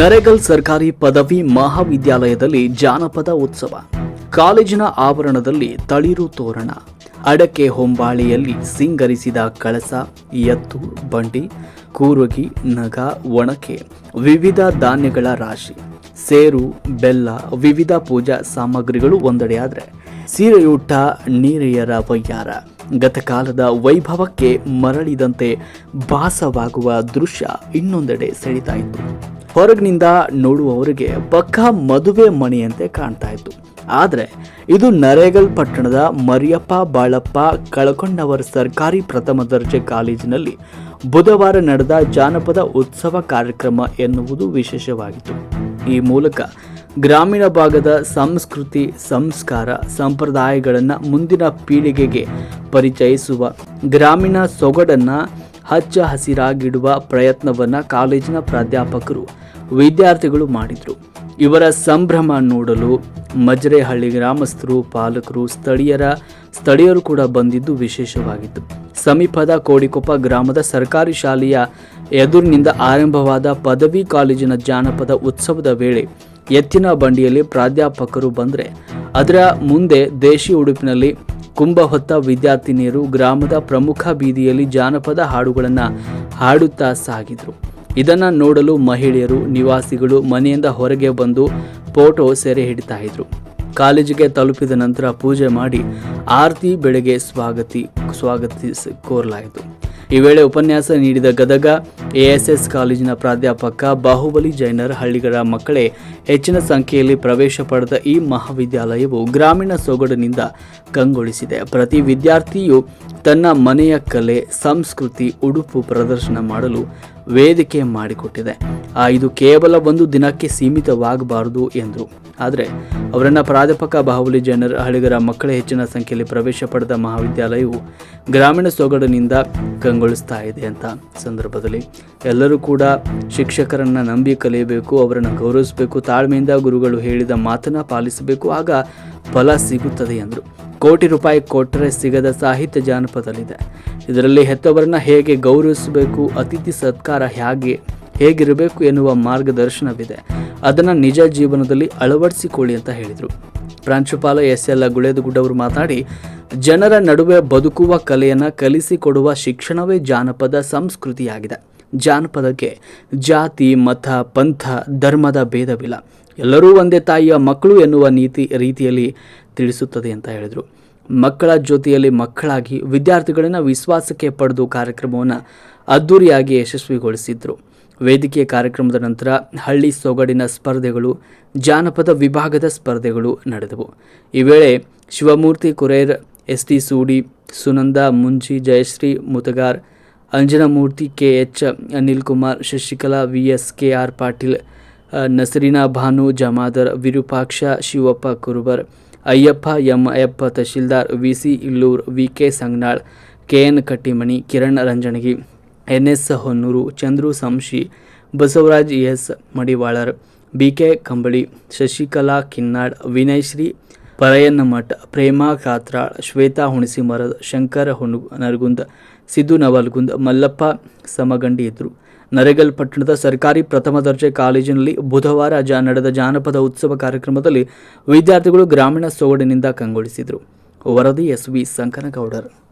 ನರೇಗಲ್ ಸರ್ಕಾರಿ ಪದವಿ ಮಹಾವಿದ್ಯಾಲಯದಲ್ಲಿ ಜಾನಪದ ಉತ್ಸವ. ಕಾಲೇಜಿನ ಆವರಣದಲ್ಲಿ ತಳಿರು ತೋರಣ. ಅಡಕೆ ಹೊಂಬಾಳಿಯಲ್ಲಿ ಸಿಂಗರಿಸಿದ ಕಳಸ, ಎತ್ತು, ಬಂಡಿ, ಕೂರುಗಿ, ನಗ, ಒಣಕೆ, ವಿವಿಧ ಧಾನ್ಯಗಳ ರಾಶಿ. ಸೇರು, ಬೆಲ್ಲ, ವಿವಿಧ ಪೂಜಾ ಸಾಮಗ್ರಿಗಳು ಒಂದೆಡೆಯಾದರೆ. ಸೀರೆಯೂಟ, ನೀರೆಯರ ವಯ್ಯಾರ. ಗತಕಾಲದ ವೈಭವಕ್ಕೆ ಮರಳಿದಂತೆ ಭಾಸವಾಗುವ ದೃಶ್ಯ ಇನ್ನೊಂದೆಡೆ ಸೆಳೀತಾ ಹೊರಗಿನಿಂದ ನೋಡುವವರಿಗೆ ಪಕ್ಕಾ ಮದುವೆ ಮನೆಯಂತೆ ಕಾಣ್ತಾ ಇತ್ತು. ಆದರೆ ಇದು ನರೇಗಲ್ ಪಟ್ಟಣದ ಮರಿಯಪ್ಪ ಬಾಳಪ್ಪ ಕಳಕೊಂಡವರ ಸರ್ಕಾರಿ ಪ್ರಥಮ ದರ್ಜೆ ಕಾಲೇಜಿನಲ್ಲಿ ಬುಧವಾರ ನಡೆದ ಜಾನಪದ ಉತ್ಸವ ಕಾರ್ಯಕ್ರಮ ಎನ್ನುವುದು ವಿಶೇಷವಾಗಿತ್ತು. ಈ ಮೂಲಕ ಗ್ರಾಮೀಣ ಭಾಗದ ಸಂಸ್ಕೃತಿ, ಸಂಸ್ಕಾರ, ಸಂಪ್ರದಾಯಗಳನ್ನು ಮುಂದಿನ ಪೀಳಿಗೆಗೆ ಪರಿಚಯಿಸುವ ಗ್ರಾಮೀಣ ಸೊಗಡನ್ನು ಹಚ್ಚ ಹಸಿರಾಗಿಡುವ ಪ್ರಯತ್ನವನ್ನು ಕಾಲೇಜಿನ ಪ್ರಾಧ್ಯಾಪಕರು, ವಿದ್ಯಾರ್ಥಿಗಳು ಮಾಡಿದರು. ಇವರ ಸಂಭ್ರಮ ನೋಡಲು ಮಜರೆಹಳ್ಳಿ ಗ್ರಾಮಸ್ಥರು, ಪಾಲಕರು, ಸ್ಥಳೀಯರ, ಸ್ಥಳೀಯರು ಕೂಡ ಬಂದಿದ್ದು ವಿಶೇಷವಾಗಿತ್ತು. ಸಮೀಪದ ಕೋಡಿಕೊಪ್ಪ ಗ್ರಾಮದ ಸರ್ಕಾರಿ ಶಾಲೆಯ ಎದುರಿನಿಂದ ಆರಂಭವಾದ ಪದವಿ ಕಾಲೇಜಿನ ಜಾನಪದ ಉತ್ಸವದ ವೇಳೆ ಎತ್ತಿನ ಬಂಡಿಯಲ್ಲಿ ಪ್ರಾಧ್ಯಾಪಕರು ಬಂದರೆ, ಅದರ ಮುಂದೆ ದೇಶಿ ಉಡುಪಿನಲ್ಲಿ ಕುಂಭ ಹೊತ್ತ ವಿದ್ಯಾರ್ಥಿನಿಯರು ಗ್ರಾಮದ ಪ್ರಮುಖ ಬೀದಿಯಲ್ಲಿ ಜಾನಪದ ಹಾಡುಗಳನ್ನು ಹಾಡುತ್ತಾ ಸಾಗಿದರು. ಇದನ್ನು ನೋಡಲು ಮಹಿಳೆಯರು, ನಿವಾಸಿಗಳು ಮನೆಯಿಂದ ಹೊರಗೆ ಬಂದು ಫೋಟೋ ಸೆರೆ ಹಿಡಿತಾ ಇದ್ರು. ಕಾಲೇಜಿಗೆ ತಲುಪಿದ ನಂತರ ಪೂಜೆ ಮಾಡಿ ಆರತಿ ಬೆಳಗ್ಗೆ ಸ್ವಾಗತಿ, ಸ್ವಾಗತಿಸಿ ಕೋರಲಾಯಿತು. ಈ ವೇಳೆ ಉಪನ್ಯಾಸ ನೀಡಿದ ಗದಗ ಎಎಸ್ಎಸ್ ಕಾಲೇಜಿನ ಪ್ರಾಧ್ಯಾಪಕ ಬಾಹುಬಲಿ ಜೈನರ್ ಹಳ್ಳಿಗಳ ಮಕ್ಕಳೇ ಹೆಚ್ಚಿನ ಸಂಖ್ಯೆಯಲ್ಲಿ ಪ್ರವೇಶ ಪಡೆದ ಈ ಮಹಾವಿದ್ಯಾಲಯವು ಗ್ರಾಮೀಣ ಸೊಗಡಿನಿಂದ ಕಂಗೊಳಿಸಿದೆ. ಪ್ರತಿ ವಿದ್ಯಾರ್ಥಿಯು ತನ್ನ ಮನೆಯ ಕಲೆ, ಸಂಸ್ಕೃತಿ, ಉಡುಪು ಪ್ರದರ್ಶನ ಮಾಡಲು ವೇದಿಕೆ ಮಾಡಿಕೊಟ್ಟಿದೆ. ಇದು ಕೇವಲ ಒಂದು ದಿನಕ್ಕೆ ಸೀಮಿತವಾಗಬಾರದು ಎಂದರು. ಆದರೆ ಅವರನ್ನು ಪ್ರಾಧ್ಯಾಪಕ ಬಾಹುಬಲಿ ಜನರ ಹಳಿಗರ ಮಕ್ಕಳ ಹೆಚ್ಚಿನ ಸಂಖ್ಯೆಯಲ್ಲಿ ಪ್ರವೇಶ ಪಡೆದ ಮಹಾವಿದ್ಯಾಲಯವು ಗ್ರಾಮೀಣ ಸೊಗಡಿನಿಂದ ಕಂಗೊಳಿಸ್ತಾ ಇದೆ ಅಂತ ಸಂದರ್ಭದಲ್ಲಿ ಎಲ್ಲರೂ ಕೂಡ ಶಿಕ್ಷಕರನ್ನು ನಂಬಿ ಕಲಿಯಬೇಕು, ಅವರನ್ನು ಗೌರವಿಸಬೇಕು, ತಾಳ್ಮೆಯಿಂದ ಗುರುಗಳು ಹೇಳಿದ ಮಾತನ್ನ ಪಾಲಿಸಬೇಕು, ಆಗ ಫಲ ಸಿಗುತ್ತದೆ ಎಂದರು. ಕೋಟಿ ರೂಪಾಯಿ ಕೊಟ್ಟರೆ ಸಿಗದ ಸಾಹಿತ್ಯ ಜಾನಪದಲ್ಲಿದೆ. ಇದರಲ್ಲಿ ಹೆತ್ತವರನ್ನ ಹೇಗೆ ಗೌರವಿಸಬೇಕು, ಅತಿಥಿ ಸತ್ಕಾರ ಹೇಗೆ ಹೇಗಿರಬೇಕು ಎನ್ನುವ ಮಾರ್ಗದರ್ಶನವಿದೆ. ಅದನ್ನು ನಿಜ ಜೀವನದಲ್ಲಿ ಅಳವಡಿಸಿಕೊಳ್ಳಿ ಅಂತ ಹೇಳಿದರು. ಪ್ರಾಂಶುಪಾಲ ಎಸ್ ಎಲ್ ಗುಳೇದಗುಡ್ಡವರು ಮಾತಾಡಿ, ಜನರ ನಡುವೆ ಬದುಕುವ ಕಲೆಯನ್ನು ಕಲಿಸಿಕೊಡುವ ಶಿಕ್ಷಣವೇ ಜಾನಪದ ಸಂಸ್ಕೃತಿಯಾಗಿದೆ. ಜಾನಪದಕ್ಕೆ ಜಾತಿ, ಮತ, ಪಂಥ, ಧರ್ಮದ ಭೇದವಿಲ್ಲ. ಎಲ್ಲರೂ ಒಂದೇ ತಾಯಿಯ ಮಕ್ಕಳು ಎನ್ನುವ ನೀತಿ ರೀತಿಯಲ್ಲಿ ತಿಳಿಸುತ್ತದೆ ಅಂತ ಹೇಳಿದರು. ಮಕ್ಕಳ ಜೊತೆಯಲ್ಲಿ ಮಕ್ಕಳಾಗಿ ವಿದ್ಯಾರ್ಥಿಗಳನ್ನು ವಿಶ್ವಾಸಕ್ಕೆ ಪಡೆದು ಕಾರ್ಯಕ್ರಮವನ್ನು ಅದ್ದೂರಿಯಾಗಿ ಯಶಸ್ವಿಗೊಳಿಸಿದ್ರು. ವೇದಿಕೆಯ ಕಾರ್ಯಕ್ರಮದ ನಂತರ ಹಳ್ಳಿ ಸೊಗಡಿನ ಸ್ಪರ್ಧೆಗಳು, ಜಾನಪದ ವಿಭಾಗದ ಸ್ಪರ್ಧೆಗಳು ನಡೆದವು. ಈ ವೇಳೆ Shivamurthy Kurer S T Sudi, Sunanda Munji Jayashree, Mutagar, Anjanamurthy K H Anil Kumar Shashikala, V S K R Patil, Nasreena Bhanu, Jamadar, Virupaksha, Shivappa Kurubar, Ayyappa, M Ayyappa Tahsildar, V C Illur, V K Sangnal, K N Kattimani, Kiran Ranjanagi N S Honnur, Chandru, Samshi, Basavaraj, S Madivalar B K Kambali, Shashikala Kinnad, ವಿನಯಶ್ರೀ ಪರಯನ್ನ Math Prema ಕಾತ್ರಾಳ್, Shweta ಹುಣಸಿಮರದ, Shankara ಹುಣು, Nargund, Siddu Navalgund, Mallappa ಸಮಗಂಡಿ ಇದ್ದರು ನರೇಗಲ್ ಪಟ್ಟಣದ ಸರ್ಕಾರಿ ಪ್ರಥಮ ದರ್ಜೆ ಕಾಲೇಜಿನಲ್ಲಿ ಬುಧವಾರ ಜ ನಡೆದ ಜಾನಪದ ಉತ್ಸವ ಕಾರ್ಯಕ್ರಮದಲ್ಲಿ ವಿದ್ಯಾರ್ಥಿಗಳು ಗ್ರಾಮೀಣ ಸೊಗಡಿನಿಂದ ಕಂಗೊಳಿಸಿದರು. ವರದಿ ಎಸ್ ವಿ ಸಂಕನಗೌಡರ್.